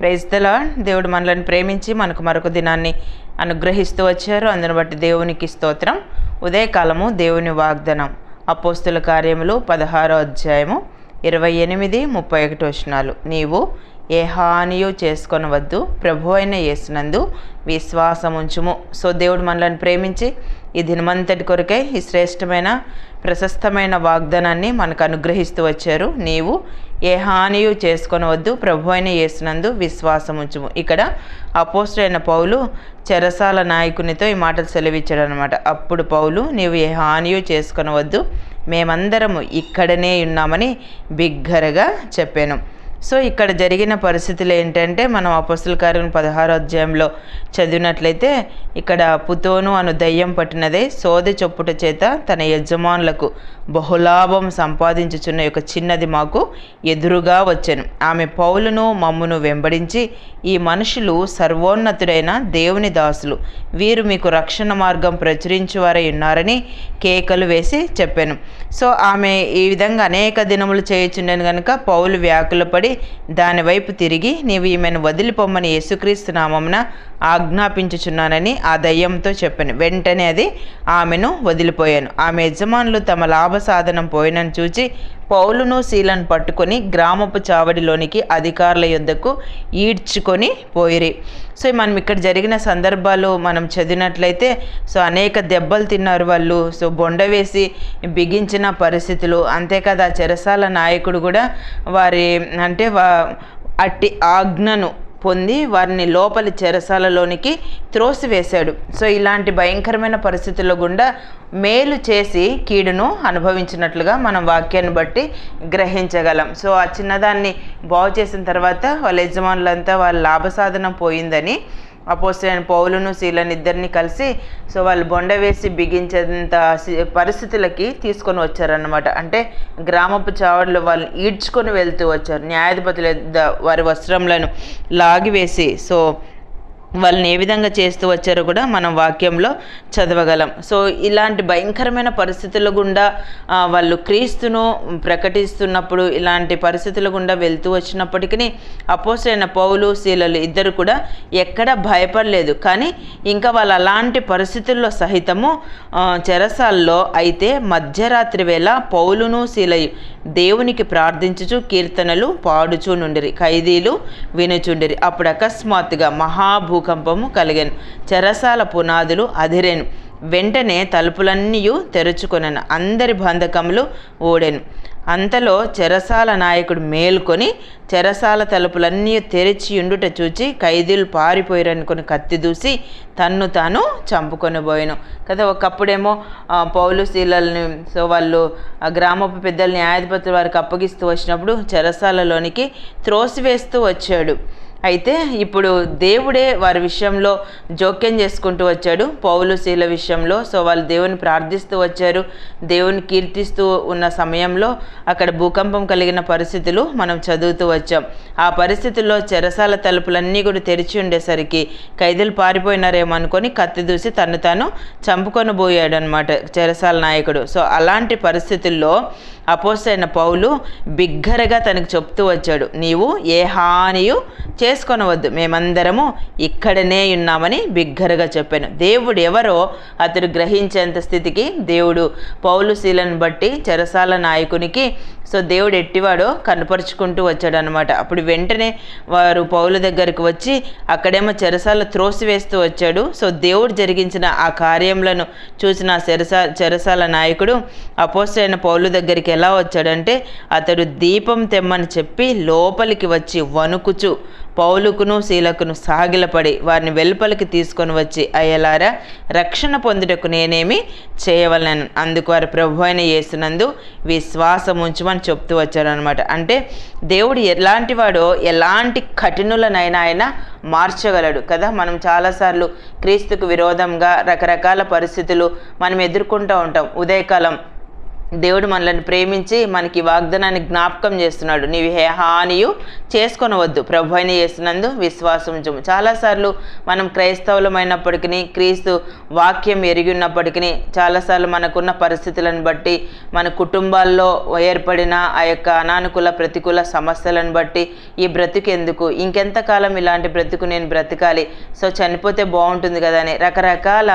ప్రైజ్దలా దేవుడు మనలను ప్రేమించి మనకు మరొక దినాన్ని అనుగ్రహిస్తూ వచ్చారు. అందుని బట్టి దేవునికి స్తోత్రం. ఉదయకాలము దేవుని వాగ్దనం. అపోస్తుల కార్యములు పదహారో అధ్యాయము ఇరవై ఎనిమిది ముప్పై ఒకటి వచనాలు. నీవు ఏ హానియు చేసుకొనవద్దు. ప్రభు అయిన యేసునందు విశ్వాసముంచుము. సో దేవుడు మనలను ప్రేమించి ఈ దినమంతటి కొరకై ఈ శ్రేష్టమైన ప్రశస్తమైన వాగ్దానాన్ని మనకు అనుగ్రహిస్తూ వచ్చారు. నీవు ఏ హానియు చేసుకొనవద్దు ప్రభు అయిన యేసునందు విశ్వాసముంచుము. ఇక్కడ అపోస్టైన పౌలు చెరసాల నాయకునితో ఈ మాటలు సెలవిచ్చాడు అనమాట అప్పుడు పౌలు నీవు ఏ హానియు చేసుకొనవద్దు మేమందరము ఇక్కడనే ఉన్నామని బిగ్గరగా చెప్పాను. సో ఇక్కడ జరిగిన పరిస్థితులు ఏంటంటే మనం అపస్తుల కార్యం పదహారో అధ్యాయంలో చదివినట్లయితే ఇక్కడ పుతోను అను దయ్యం పట్టినదే సోదె చొప్పుట చేత తన యజమానులకు బహులాభం సంపాదించుచున్న యొక్క చిన్నది మాకు ఎదురుగా వచ్చాను. ఆమె పౌలును మమ్మును వెంబడించి ఈ మనుషులు సర్వోన్నతుడైన దేవుని దాసులు. వీరు మీకు రక్షణ మార్గం ప్రచురించేవారై ఉన్నారని కేకలు వేసి చెప్పాను. సో ఆమె ఈ విధంగా అనేక దినములు చేయుచుండెను కనుక పౌలు వ్యాకులపడి దాని వైపు తిరిగి నీవు ఈమెను వదిలిపోమ్మని యేసుక్రీస్తు నామమున ఆజ్ఞాపించుచున్నానని ఆ దయ్యంతో చెప్పాను. వెంటనే అది ఆమెను వదిలిపోయాను. ఆమె యజమానులు తమ లాభ సాధనం పోయినని చూచి పౌలును శీలను పట్టుకొని గ్రామపు చావడిలోనికి అధికారుల యొద్దకు ఈడ్చుకొని పోయిరి. సో మనం ఇక్కడ జరిగిన సందర్భాలు మనం చదివినట్లయితే సో అనేక దెబ్బలు తిన్నారు వాళ్ళు. సో బొండ వేసి బిగించిన పరిస్థితులు. అంతేకాదు ఆ చెరసాల నాయకుడు కూడా వారి అంటే వా అట్టి ఆజ్ఞను పొంది వారిని లోపలి చెరసాలలోనికి త్రోసివేశాడు. సో ఇలాంటి భయంకరమైన పరిస్థితుల గుండా మేలు చేసి కీడును అనుభవించినట్లుగా మనం వాక్యాన్ని బట్టి గ్రహించగలం. సో ఆ చిన్నదాన్ని బాగు చేసిన తర్వాత వాళ్ళ యజమానులంతా వాళ్ళ లాభసాధనం పోయిందని అపోసైన పౌలును శీలను ఇద్దరిని కలిసి సో వాళ్ళు బొండ వేసి బిగించేంత పరిస్థితులకి తీసుకొని వచ్చారన్నమాట. అంటే గ్రామపు చావడిలో వాళ్ళు ఈడ్చుకొని వెళ్తూ వచ్చారు. న్యాయాధిపతుల వారి వస్త్రములను లాగివేసి సో వాళ్ళని ఏ విధంగా చేస్తూ వచ్చారో కూడా మనం వాక్యంలో చదవగలం. సో ఇలాంటి భయంకరమైన పరిస్థితుల గుండా వాళ్ళు క్రీస్తును ప్రకటిస్తున్నప్పుడు ఇలాంటి పరిస్థితుల గుండా వెళ్తూ వచ్చినప్పటికీ అపోసైన పౌలు శీలలు ఇద్దరు కూడా ఎక్కడ భయపడలేదు. కానీ ఇంకా వాళ్ళు అలాంటి పరిస్థితుల్లో సహితము చెరసాల్లో అయితే మధ్యరాత్రి వేళ పౌలును శీలయు దేవునికి ప్రార్థించుచు కీర్తనలు పాడుచూ నుండిరి ఖైదీలు వినుచుండిరి. అప్పుడు అకస్మాత్తుగా భూకంపము కలిగాను. చెరసాల పునాదులు అధిరేను. వెంటనే తలుపులన్నీ తెరుచుకొనను. అందరి బంధకములు ఓడెను అంతలో చెరసాల నాయకుడు మేల్కొని చెరసాల తలుపులన్నీ తెరిచి ఉండుట చూచి ఖైదీలు పారిపోయారనుకుని కత్తి దూసి తన్ను తాను చంపుకొని పోయాను. కదా ఒకప్పుడేమో పౌలు శీలల్ని సో వాళ్ళు గ్రామపు పెద్దల న్యాయాధిపతుల వారికి అప్పగిస్తూ వచ్చినప్పుడు చెరసాలలోనికి త్రోసివేస్తూ వచ్చాడు. అయితే ఇప్పుడు దేవుడే వారి విషయంలో జోక్యం చేసుకుంటూ వచ్చాడు. పౌలు శీల విషయంలో సో వాళ్ళు దేవుని ప్రార్థిస్తూ వచ్చారు. దేవుని కీర్తిస్తూ ఉన్న సమయంలో అక్కడ భూకంపం కలిగిన పరిస్థితులు మనం చదువుతూ వచ్చాం. ఆ పరిస్థితుల్లో చెరసాల తలుపులన్నీ కూడా తెరిచి ఉండేసరికి ఖైదీలు పారిపోయినారేమో అనుకొని కత్తి దూసి తను తాను చంపుకొని పోయాడు అనమాట చెరసాల నాయకుడు. సో అలాంటి పరిస్థితుల్లో అపోసైన పౌలు బిగ్గరగా తనకు చెప్తూ వచ్చాడు. నీవు ఏ హానియు చేసుకొనవద్దు. మేమందరము ఇక్కడనే ఉన్నామని బిగ్గరగా చెప్పాను. దేవుడు ఎవరో అతడు గ్రహించేంత స్థితికి దేవుడు పౌలు శీలను బట్టి చెరసాల నాయకునికి సో దేవుడు ఎట్టివాడో కనపరుచుకుంటూ వచ్చాడు అనమాట అప్పుడు వెంటనే వారు పౌలు దగ్గరికి వచ్చి అక్కడేమో చెరసాల త్రోసివేస్తూ వచ్చాడు. సో దేవుడు జరిగించిన ఆ కార్యములను చూసిన ఆ చెరసా చెరసాల నాయకుడు అపోస్టైన పౌలు దగ్గరికి ఎలా వచ్చాడంటే అతడు దీపం తెమ్మని చెప్పి లోపలికి వచ్చి వణుకుచు పౌలుకును శీలకును సాగిలపడి వారిని వెలుపలికి తీసుకొని వచ్చి అయ్యలారా రక్షణ పొందుటకు నేనేమి చేయవలను? అందుకు వారి ప్రభు అయిన యేసునందు విశ్వాసం ఉంచమని చెప్తూ వచ్చారనమాట అంటే దేవుడు ఎలాంటి వాడో ఎలాంటి కఠినులనైనా ఆయన మార్చగలడు కదా. మనం చాలాసార్లు క్రీస్తుకు విరోధంగా రకరకాల పరిస్థితులు మనం ఎదుర్కొంటూ ఉంటాం. ఉదయకాలం దేవుడు మనల్ని ప్రేమించి మనకి వాగ్దానాన్ని జ్ఞాపకం చేస్తున్నాడు. నీవి హే హానియు చేసుకొనవద్దు. ప్రభు అయిన చేసినందు విశ్వాసం ఉంచము. చాలాసార్లు మనం క్రైస్తవులమైనప్పటికీ క్రీస్తు వాక్యం ఎరిగి ఉన్నప్పటికీ చాలాసార్లు మనకున్న పరిస్థితులను బట్టి మన కుటుంబాల్లో ఏర్పడిన ఆ యొక్క అనానుకూల ప్రతికూల సమస్యలను బట్టి ఈ బ్రతుకు ఎందుకు ఇంకెంతకాలం ఇలాంటి బ్రతుకు నేను బ్రతకాలి? సో చనిపోతే బాగుంటుంది కదా అని రకరకాల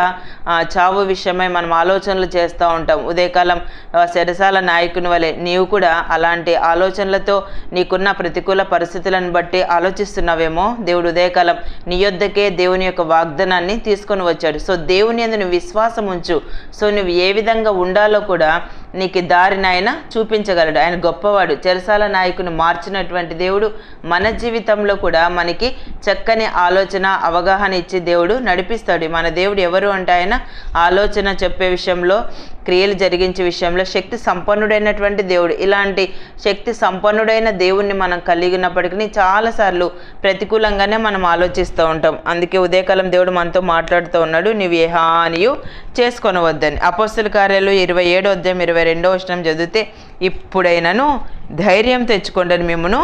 చావు విషయమై మనం ఆలోచనలు చేస్తూ ఉంటాం. ఉదయకాలం ఆ, చెరసాల నాయకుని వలె నీవు కూడా అలాంటి ఆలోచనలతో నీకున్న ప్రతికూల పరిస్థితులను బట్టి ఆలోచిస్తున్నావేమో దేవుడు ఉదయకాలం నీ యొద్దకే దేవుని యొక్క వాగ్దానాన్ని తీసుకొని వచ్చాడు. సో దేవుని ఎందు నువ్వు విశ్వాసం ఉంచు. సో నువ్వు ఏ విధంగా ఉండాలో కూడా నీకు దారిని ఆయన చూపించగలడు. ఆయన గొప్పవాడు. చెరసాల నాయకుని మార్చినటువంటి దేవుడు మన జీవితంలో కూడా మనకి చక్కని ఆలోచన అవగాహన ఇచ్చి దేవుడు నడిపిస్తాడు. మన దేవుడు ఎవరు అంటే ఆయన? ఆలోచన చెప్పే విషయంలో క్రియలు జరిగించే విషయంలో శక్తి సంపన్నుడైనటువంటి దేవుడు. ఇలాంటి శక్తి సంపన్నుడైన దేవుణ్ణి మనం కలిగినప్పటికీ చాలాసార్లు ప్రతికూలంగానే మనం ఆలోచిస్తూ ఉంటాం. అందుకే ఉదయకాలం దేవుడు మనతో మాట్లాడుతూ ఉన్నాడు. నీవు ఏ హానియు చేసుకొనవద్దని. అపోస్తుల కార్యాలు ఇరవై ఏడో అధ్యాయం ఇరవై రెండో వచనం చదివితే ఇప్పుడైనను ధైర్యం తెచ్చుకోండి మిమ్మను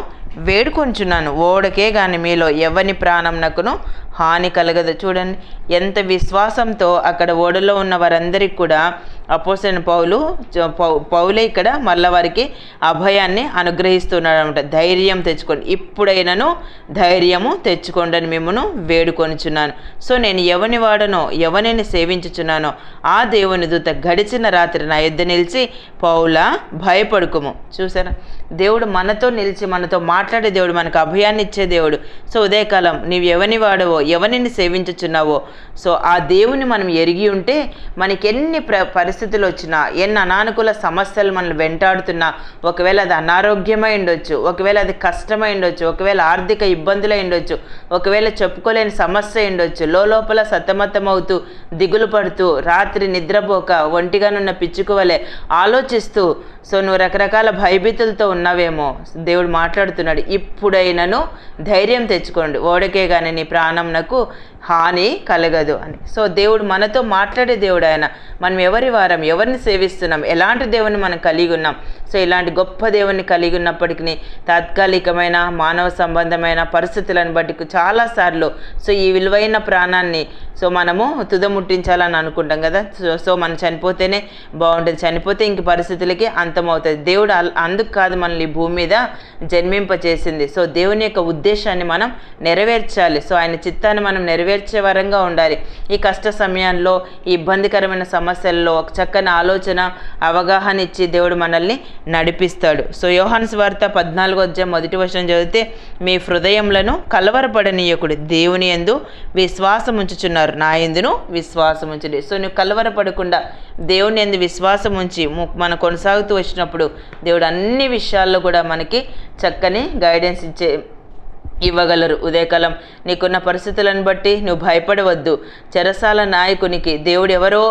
వేడుకొంచున్నాను. ఓడకే కానీ మీలో ఎవని ప్రాణంనకును హాని కలగదు. చూడండి ఎంత విశ్వాసంతో అక్కడ ఓడలో ఉన్న వారందరికీ కూడా అపోసైన పౌలు పౌ- పౌలే ఇక్కడ మళ్ళా వారికి అభయాన్ని అనుగ్రహిస్తున్నాడు అనమాట ధైర్యం తెచ్చుకోండి. ఇప్పుడైనాను ధైర్యము తెచ్చుకోండి అని మిమ్మను వేడుకొనిచున్నాను. సో నేను ఎవని వాడనో ఎవరిని సేవించుచున్నానో ఆ దేవుని దూత గడిచిన రాత్రి నా యుద్ధ నిలిచి పౌల భయపడుకుము. చూసారా? దేవుడు మనతో నిలిచి మనతో మాట్లాడే దేవుడు మనకు అభయాన్ని ఇచ్చే దేవుడు. సో ఉదయకాలం నీవు ఎవని వాడవో ఎవరిని సేవించుచున్నావో సో ఆ దేవుని మనం ఎరిగి ఉంటే మనకెన్ని ప్ర పరిస్థితులు పరిస్థితులు వచ్చినా ఎన్ని అనానుకూల సమస్యలు మనల్ని వెంటాడుతున్నా ఒకవేళ అది అనారోగ్యమై ఉండొచ్చు ఒకవేళ అది కష్టమై ఉండొచ్చు ఒకవేళ ఆర్థిక ఇబ్బందులై ఉండొచ్చు ఒకవేళ చెప్పుకోలేని సమస్య ఉండొచ్చు లోపల సతమతమవుతూ దిగులు పడుతూ రాత్రి నిద్రపోక ఒంటిగానున్న పిచ్చుకు వలె ఆలోచిస్తూ సో నువ్వు రకరకాల భయభీతులతో ఉన్నావేమో దేవుడు మాట్లాడుతున్నాడు ఇప్పుడైనను ధైర్యం తెచ్చుకోండి ఓడకే కానీ నీ ప్రాణంనకు హాని కలగదు అని. సో దేవుడు మనతో మాట్లాడే దేవుడు ఆయన. మనం ఎవరి వారం ఎవరిని సేవిస్తున్నాం ఎలాంటి దేవుని మనం కలిగి ఉన్నాం? సో ఇలాంటి గొప్ప దేవుని కలిగి ఉన్నప్పటికీ తాత్కాలికమైన మానవ సంబంధమైన పరిస్థితులను బట్టి చాలాసార్లు సో ఈ విలువైన ప్రాణాన్ని సో మనము తుదముట్టించాలని అనుకుంటాం కదా. సో సో మనం చనిపోతేనే బాగుంటుంది. చనిపోతే ఇంక పరిస్థితులకి అంతమవుతుంది. దేవుడు అల్- అందుకు కాదు మనల్ని ఈ భూమి మీద జన్మింప చేసింది సో దేవుని యొక్క ఉద్దేశాన్ని మనం నెరవేర్చాలి. సో ఆయన చిత్తాన్ని మనం నెరవే నెరవేర్చేవరంగా ఉండాలి. ఈ కష్ట సమయాల్లో ఈ ఇబ్బందికరమైన సమస్యల్లో ఒక చక్కని ఆలోచన అవగాహన ఇచ్చి దేవుడు మనల్ని నడిపిస్తాడు. సో యోహాన్స్ వార్త పద్నాలుగు వచ్చే మొదటి వర్షం చదివితే మీ హృదయములను కలవరపడనీయకుడు దేవుని ఎందు విశ్వాసం ఉంచుచున్నారు నా ఎందును విశ్వాసం ఉంచుడి సో నువ్వు కలవరపడకుండా దేవుని ఎందు విశ్వాసం ఉంచి ము- మనం కొనసాగుతూ వచ్చినప్పుడు దేవుడు అన్ని విషయాల్లో కూడా మనకి చక్కని గైడెన్స్ ఇచ్చే ఇవ్వగలరు. ఉదయకాలం నీకున్న పరిస్థితులను బట్టి నువ్వు భయపడవద్దు. చెరసాల నాయకునికి దేవుడు ఎవరో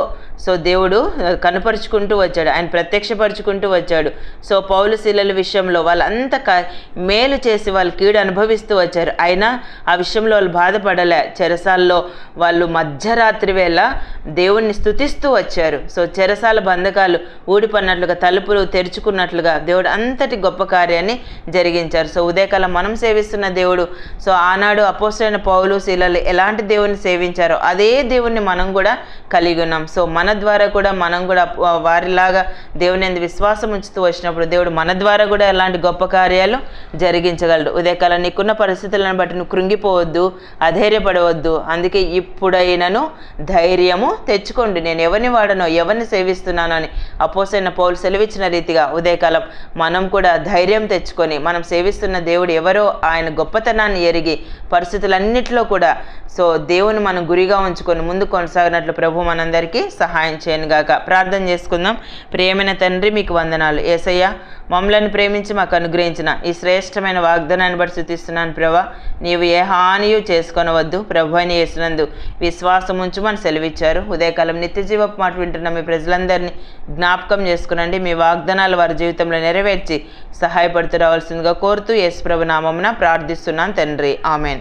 సో దేవుడు కనపరుచుకుంటూ వచ్చాడు. ఆయన ప్రత్యక్షపరుచుకుంటూ వచ్చాడు. సో పౌలు శిలల విషయంలో వాళ్ళంతా క మేలు చేసి వాళ్ళు కీడు అనుభవిస్తూ వచ్చారు. అయినా ఆ విషయంలో వాళ్ళు బాధపడలే. చెరసాల్లో వాళ్ళు మధ్యరాత్రి వేళ దేవుణ్ణి స్థుతిస్తూ వచ్చారు. సో చెరసాల బంధకాలు ఊడిపడినట్లుగా తలుపులు తెరుచుకున్నట్లుగా దేవుడు అంతటి గొప్ప కార్యాన్ని జరిగించారు. సో ఉదయకాలం మనం సేవిస్తున్న దేవుడు సో ఆనాడు అపోసైన పౌలు శీలలు ఎలాంటి దేవుని సేవించారో అదే దేవుణ్ణి మనం కూడా కలిగి ఉన్నాం. సో మన ద్వారా కూడా మనం కూడా వారిలాగా దేవుని ఎందు విశ్వాసం ఉంచుతూ వచ్చినప్పుడు దేవుడు మన ద్వారా కూడా ఎలాంటి గొప్ప కార్యాలు జరిగించగలడు. ఉదయకాలం నీకున్న పరిస్థితులను బట్టి నువ్వు కృంగిపోవద్దు అధైర్యపడవద్దు. అందుకే ఇప్పుడైనను ధైర్యము తెచ్చుకోండి. నేను ఎవరిని వాడనో ఎవరిని సేవిస్తున్నానో అని అపోసైన పౌలు సెలవిచ్చిన రీతిగా ఉదయకాలం మనం కూడా ధైర్యం తెచ్చుకొని మనం సేవిస్తున్న దేవుడు ఎవరో ఆయన గొప్ప గొప్పతనాన్ని ఎరిగి పరిస్థితులన్నిటిలో కూడా సో దేవుని మనం గురిగా ఉంచుకొని ముందు కొనసాగినట్లు ప్రభు మనందరికీ సహాయం చేయను గాక ప్రార్థన చేసుకుందాం. ప్రియమైన తండ్రి మీకు వందనాలు. ఏసయ్య మమ్మల్ని ప్రేమించి మాకు అనుగ్రహించిన ఈ శ్రేష్టమైన వాగ్దానాన్ని బట్టి శుతిస్తున్నాను ప్రభా. నీవు ఏ హానియు చేసుకొనవద్దు. ప్రభు అని చేసినందు విశ్వాసం ఉంచుమని సెలవిచ్చారు. ఉదయకాలం నిత్య జీవపు మాట వింటున్న మీ ప్రజలందరినీ జ్ఞాపకం చేసుకునండి. మీ వాగ్దానాలు వారి జీవితంలో నెరవేర్చి సహాయపడుతూ రావాల్సిందిగా కోరుతూ యేసు ప్రభు నామమున ప్రార్థిస్తున్నాను తండ్రి. ఆమెన్.